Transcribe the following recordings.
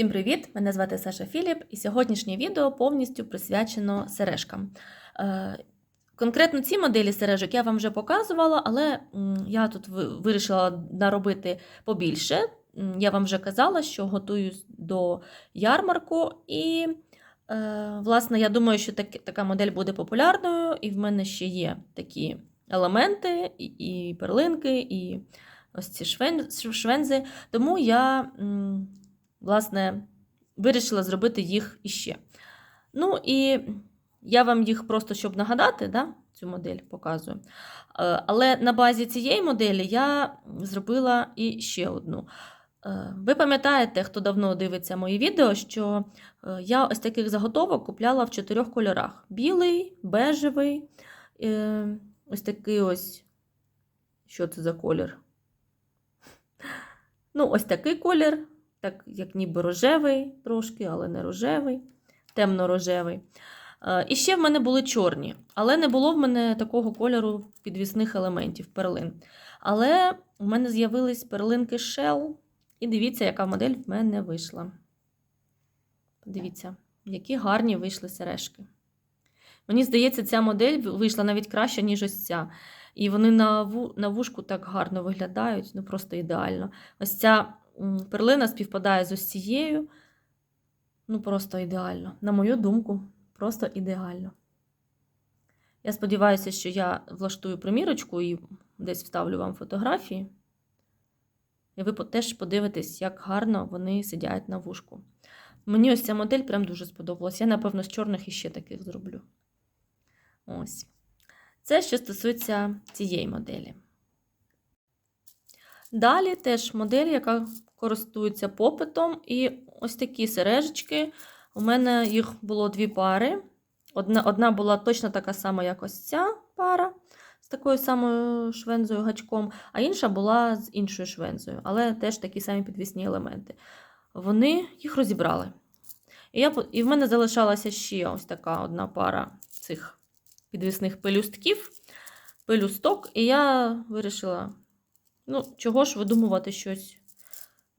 Всім привіт! Мене звати Саша Філіп, і сьогоднішнє відео повністю присвячено сережкам. Е, Конкретно ці моделі сережок я вам вже показувала, але я тут вирішила наробити побільше. Я вам вже казала, що готуюсь до ярмарку, і, е, власне, я думаю, що така модель буде популярною, і в мене ще є такі елементи, і, перлинки, і ось ці швензи. Тому я. Власне, вирішила зробити їх іще. Ну і я вам їх просто щоб нагадати, да, цю модель показую. Е, Але на базі цієї моделі я зробила і ще одну. Е, Ви пам'ятаєте, хто давно дивиться мої відео, що е, я ось таких заготовок купляла в чотирьох кольорах: білий, бежевий, ось такий ось. Що це за колір? Ну, ось такий колір, так як ніби рожевий трошки, але не рожевий, темно-рожевий. Е, І ще в мене були чорні, але не було в мене такого кольору підвісних елементів перлин. Але в мене з'явились перлинки Shell, і дивіться, яка модель в мене вийшла. Подивіться, які гарні вийшли сережки. Мені здається, ця модель вийшла навіть краще, ніж ось ця. І вони на вушку так гарно виглядають, ну просто ідеально. Ось ця перлина співпадає з ось цією. Ну, просто ідеально. На мою думку, просто ідеально. Я сподіваюся, що я влаштую примірочку і десь вставлю вам фотографії. І ви теж подивитесь, як гарно вони сидять на вушку. Мені ось ця модель прям дуже сподобалась. Я, напевно, з чорних іще таких зроблю. Ось. Це що стосується цієї моделі. Далі теж модель, яка користується попитом. І ось такі сережечки. У мене їх було дві пари. Одна, одна була точно така сама, як ось ця пара, з такою самою швензою гачком, а інша була з іншою швензою, але теж такі самі підвісні елементи. Вони їх розібрали. І, я, і в мене залишалася ще ось така одна пара цих підвісних пелюстків, пелюсток, і я вирішила, ну, чого ж видумувати щось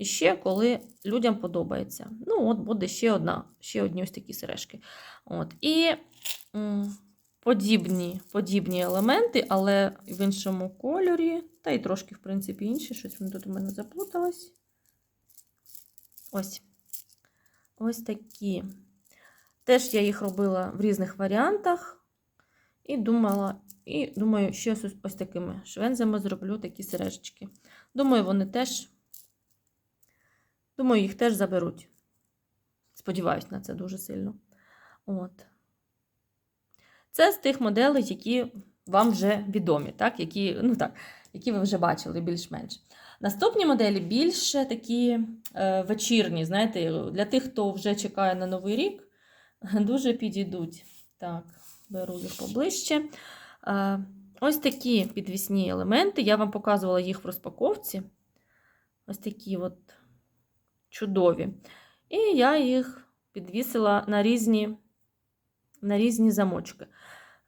іще, коли людям подобається. Ну, от буде ще одна, ще одні ось такі сережки. От. І м, подібні, подібні елементи, але в іншому кольорі, та й трошки, в принципі, інші. Щось воно тут у мене заплуталось. Ось. Ось такі. Теж я їх робила в різних варіантах. І думала, і думаю, що ось такими швензами зроблю такі сережечки. Думаю, вони теж, думаю, їх теж заберуть. Сподіваюсь на це дуже сильно. От. Це з тих моделей, які вам вже відомі, так? Які, ну так, які ви вже бачили більш-менш. Наступні моделі більше такі е, вечірні, знаєте, для тих, хто вже чекає на Новий рік, дуже підійдуть. Так, беру їх поближче. Е, ось такі підвісні елементи. Я вам показувала їх в розпаковці. Ось такі от чудові. І я їх підвісила на різні, на різні замочки.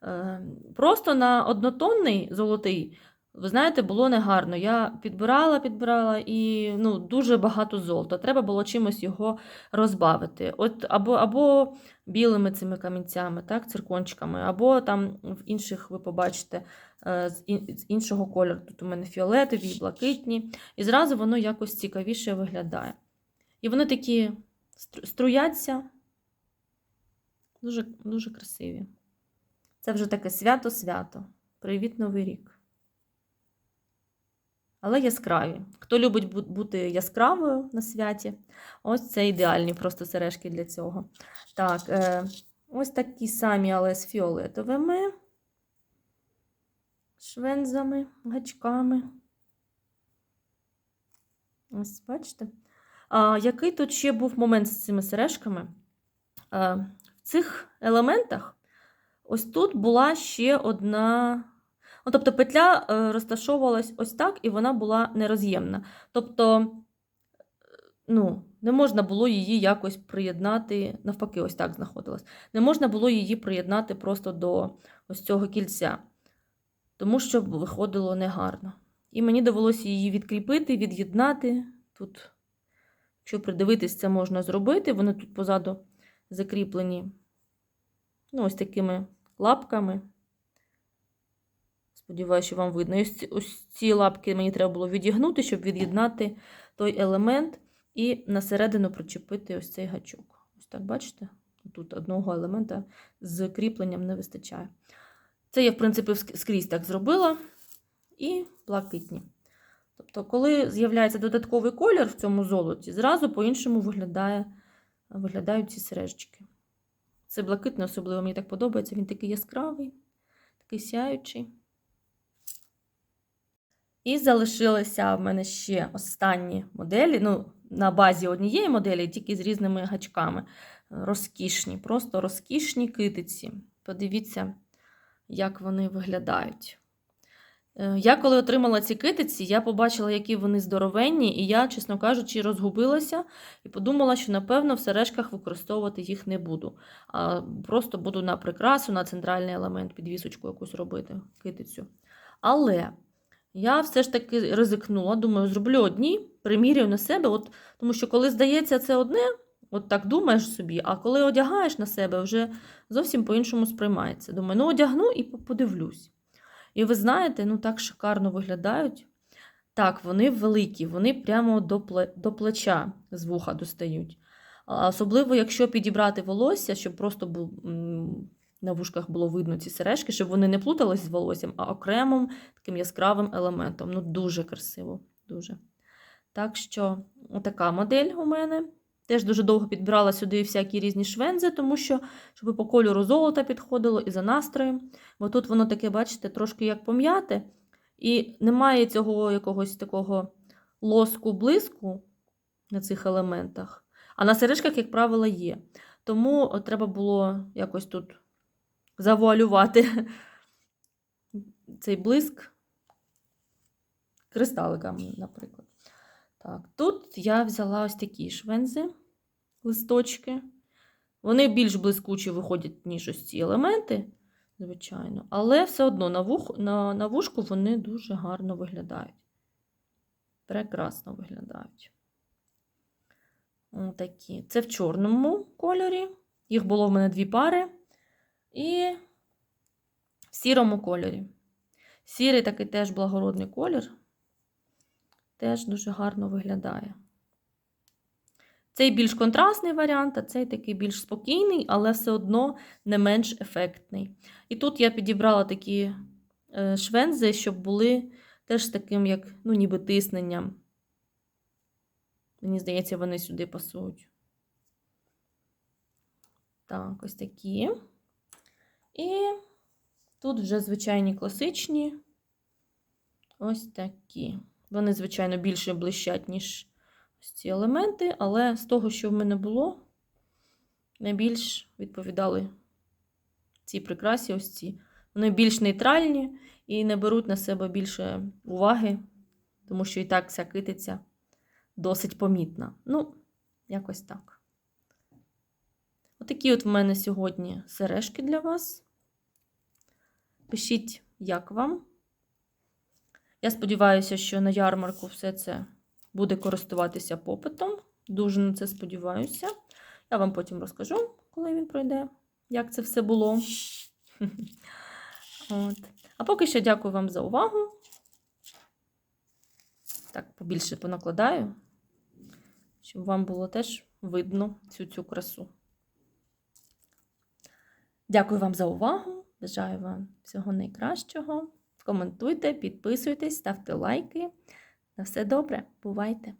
Е, Просто на однотонний золотий, ви знаєте, було негарно. Я підбирала, підбирала і ну, дуже багато золота. Треба було чимось його розбавити. От Або, або білими цими камінцями, так, циркончиками, або там в інших ви побачите е, з ін- з іншого кольору. Тут у мене фіолетові, блакитні. І зразу воно якось цікавіше виглядає. І вони такі стру- струяться. Дуже, дуже красиві. Це вже таке свято-свято. Привіт Новий рік. Але яскраві. Хто любить бути яскравою на святі, ось це ідеальні просто сережки для цього. Так, е, ось такі самі, але з фіолетовими швензами, гачками. Ось, бачите? А, який тут ще був момент з цими сережками? А, в цих елементах ось тут була ще одна. Ну, тобто петля е, розташовувалась ось так, і вона була нероз'ємна. Тобто, е, ну, не можна було її якось приєднати, навпаки, ось так знаходилась. Не можна було її приєднати просто до ось цього кільця, тому що виходило негарно. І мені довелося її відкріпити, від'єднати. Тут Якщо придивитись, це можна зробити. Вони тут позаду закріплені ну, ось такими лапками. Сподіваюся, що вам видно. І ось, ось ці лапки мені треба було відігнути, щоб від'єднати той елемент і на середину причепити ось цей гачок. Ось так, бачите? Тут одного елемента з кріпленням не вистачає. Це я, в принципі, скрізь так зробила. І блакитні. Тобто, коли з'являється додатковий колір в цьому золоті, зразу по-іншому виглядає, виглядають ці сережечки. Це блакитний, особливо мені так подобається. Він такий яскравий, такий сяючий. І залишилися в мене ще останні моделі. Ну, на базі однієї моделі, тільки з різними гачками. Розкішні, просто розкішні китиці. Подивіться, як вони виглядають. Е, Я коли отримала ці китиці, я побачила, які вони здоровенні, і я, чесно кажучи, розгубилася і подумала, що, напевно, в сережках використовувати їх не буду. А просто буду на прикрасу, на центральний елемент, підвісочку якусь робити, китицю. Але я все ж таки ризикнула, думаю, зроблю одні, приміряю на себе, от, тому що коли здається це одне, от так думаєш собі, а коли одягаєш на себе, вже зовсім по-іншому сприймається. Думаю, ну одягну і подивлюсь. І ви знаєте, ну так шикарно виглядають. Так, вони великі, вони прямо до, до плеча з вуха достають. Особливо, якщо підібрати волосся, щоб просто бу- на вушках було видно ці сережки, щоб вони не плутались з волоссям, а окремим таким яскравим елементом. Ну, дуже красиво. Дуже. Так що, така модель у мене. Теж дуже довго підбирала сюди всякі різні швензи, тому що, щоб по кольору золота підходило і за настроєм. Бо тут воно таке, бачите, трошки як пом'яте, і немає цього якогось такого лоску блиску на цих елементах. А на сережках, як правило, є. Тому от треба було якось тут завуалювати цей блиск кристаликами, наприклад. Так, тут я взяла ось такі швензи, листочки. Вони більш блискучі виходять, ніж ось ці елементи, звичайно. Але все одно на, вух, на, на вушку вони дуже гарно виглядають. Прекрасно виглядають. Отакі. Це в чорному кольорі. Їх було в мене дві пари. І в сірому кольорі. Сірий такий теж благородний колір. Теж дуже гарно виглядає. Цей більш контрастний варіант, а цей такий більш спокійний, але все одно не менш ефектний. І тут я підібрала такі е, швензи, щоб були теж таким, як, ну, ніби тисненням. Мені здається, вони сюди пасують. Так, ось такі. І тут вже звичайні класичні. Ось такі. Вони, звичайно, більше блищать, ніж ось ці елементи, але з того, що в мене було, найбільш відповідали ці прикрасі, ось ці. Вони більш нейтральні і не беруть на себе більше уваги, тому що і так ця китиця досить помітна. Ну, якось так. Отакі от в мене сьогодні сережки для вас. Пишіть, як вам. Я сподіваюся, що на ярмарку все це буде користуватися попитом. Дуже на це сподіваюся. Я вам потім розкажу, коли він пройде, як це все було. От. А поки що дякую вам за увагу. Так, побільше понакладаю, щоб вам було теж видно цю цю красу. Дякую вам за увагу. Бажаю вам всього найкращого. Коментуйте, підписуйтесь, ставте лайки. На все добре, бувайте!